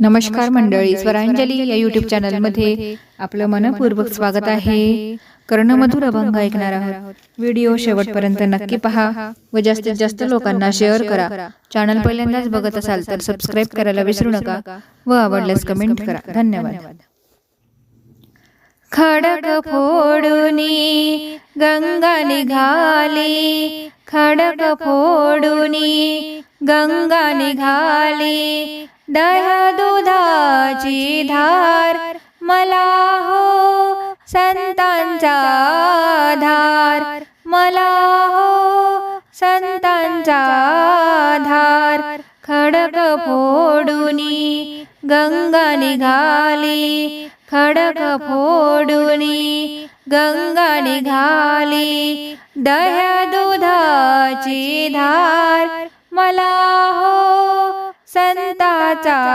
नमस्कार मंडळी स्वरांजली या युट्यूब चॅनलमध्ये आपलं मनपूर्वक स्वागत आहे. कर्णमधुर अभंग ऐकणार आहोत. व्हिडिओ शेवटपर्यंत नक्की पहा व जास्तीत जास्त लोकांना शेअर करा. चॅनल पहिल्यांदाच बघत असाल तर सबस्क्राईब करायला विसरू नका व आवडल्यास कमेंट करा. धन्यवाद. खडक फोडुनी गंगा निघाली. खडक फोडुनी गंगा निघाली. दह्या दुधाची धार मला हो संतांचा धार मला हो संतांचा धार. खडक फोडुनी गंगा निघाली खडक फोडुनी गंगा निघाली. दह्या दुधाची धार मला संताचा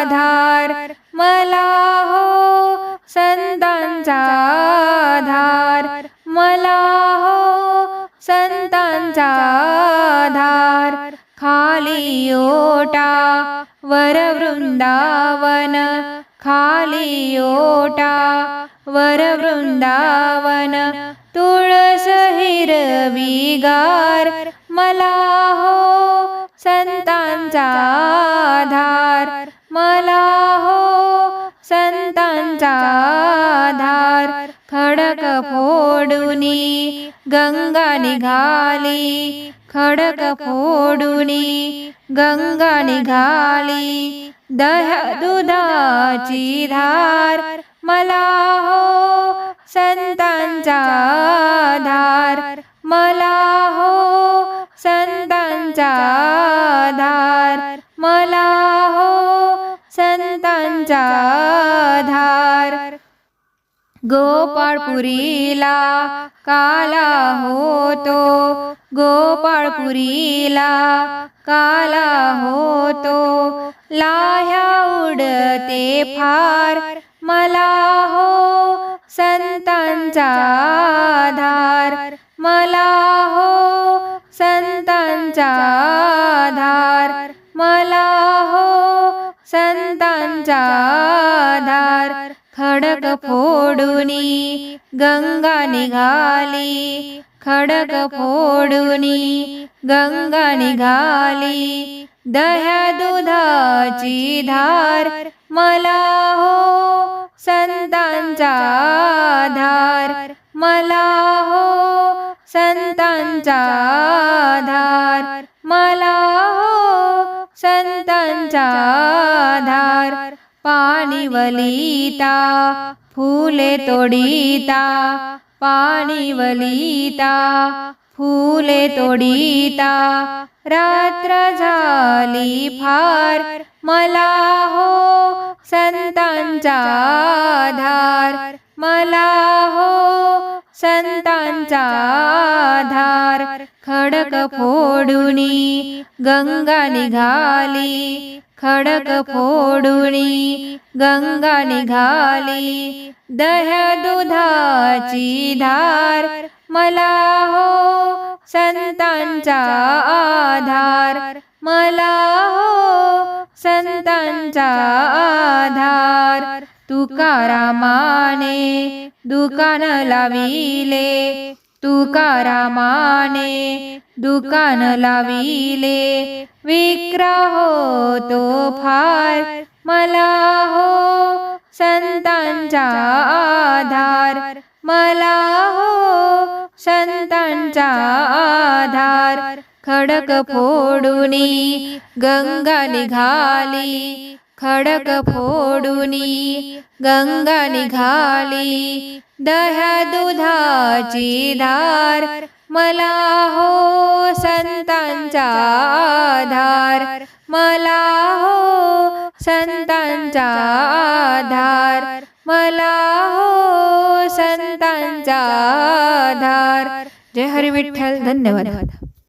आधार मला हो संतांचा आधार मला हो संतांचा आधार. खाली ओटा वर वृंदावन खाली ओटा वर वृंदावन तुळस हिरवीगार मला हो संतांचा आधार. मला हो संतांचा आधार. खडक फोडुनी गंगा निघाली. खडक फोडुनी गंगा निघाली. दह दुधाची धार. मला हो संतांचा आधार. मला गोपाळपुरीला काला होतो. गोपाळपुरीला काला होतो. लाह्या उडते फार. मला हो संतांचा आधार. मला हो संतांचा आधार. मला हो संतांचा आधार. खडक फोडुनी गंगा निघाली. खडक फोडुनी गंगा निघाली. दह्या दुधाची धार मला हो संतांचा धार. मला हो संतांचा धार. मला हो संतांचा धार. पाणी वलिता फुले तोडिता पाणी वलिता फुले तोडिता. रात्र झाली फार मला हो संतांचा आधार. मला हो संतांचा आधार. खडक फोडुनी गंगा निघाली खडक फोडुनी गंगा निघाली. दह्या दुधाची धार मला हो संतांचा आधार. मला हो संतांचा आधार. तुकारामाने दुकान लाविले तुकारामाने दुकान लाविले. विक्रह तो फार मला हो. संतांचा आधार मला हो. संतांचा आधार खडक फोडुनी गंगा निघाली. खडक फोडुनी गंगा निघाली. दह्या दुधाची धार मला हो संतांचा आधार मला हो संतांचा आधार मला हो संतांचा आधार जय हरी विठ्ठल धन्यवाद.